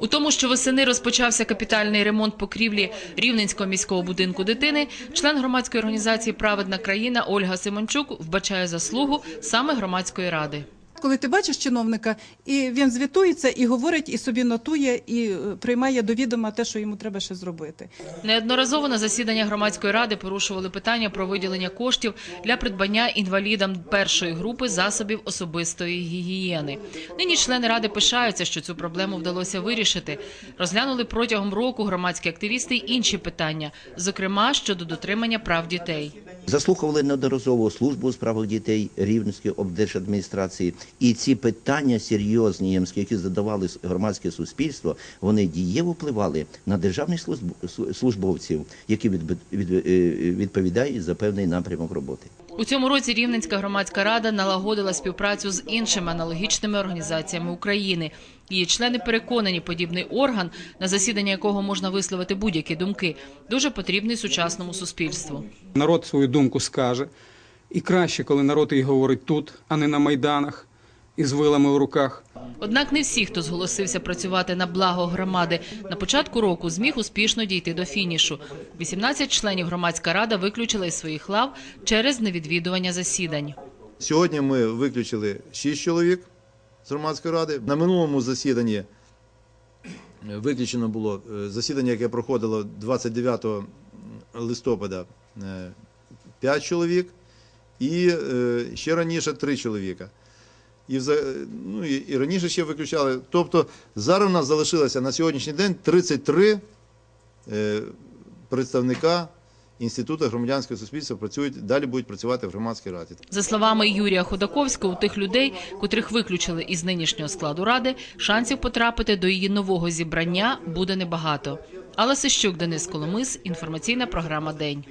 У тому, що восени розпочався капітальний ремонт покрівлі Рівненського міського будинку дитини, член громадської організації Праведна країна Ольга Симончук вбачає заслугу саме громадської ради. Коли ти бачиш чиновника, і він звітується, і говорить, і собі нотує, і е, приймає до відома те, що йому треба ще зробити. Неодноразово на засідання громадської ради порушували питання про виділення коштів для придбання інвалідам першої групи засобів особистої гігієни. Нині члени ради пишаються, що цю проблему вдалося вирішити. Розглянули протягом року громадські активісти й інші питання, зокрема щодо дотримання прав дітей. Заслухували неодноразово службу у справах дітей Рівненської облдержадміністрації. І ці питання серйозні, які задавали громадське суспільство, вони дієво впливали на державних службовців, які е, відповідають за певний напрямок роботи. У цьому році Рівненська громадська рада налагодила співпрацю з іншими аналогічними організаціями України. Її члени переконані, подібний орган, на засідання якого можна висловити будь-які думки, дуже потрібний сучасному суспільству. Народ свою думку скаже. І краще, коли народ її говорить тут, а не на майданах із вилами в руках. Однак не всі, хто зголосився працювати на благо громади, на початку року зміг успішно дійти до фінішу. 18 членів громадська рада виключила із своїх лав через невідвідування засідань. Сьогодні ми виключили 6 чоловік з громадської ради. На минулому засіданні е, виключено було е, засідання, яке проходило 29 листопада 5 чоловік, і е, ще раніше 3 чоловіка. І, ну, і, і раніше ще виключали. Тобто зараз у нас залишилося на сьогоднішній день 33 е, представника Інституту громадянського суспільства працюють, далі будуть працювати в громадській раді. За словами Юрія Ходаковського, у тих людей, котрих виключили із нинішнього складу ради, шансів потрапити до її нового зібрання буде небагато. Алла Сищук, Денис Коломис, інформаційна програма День.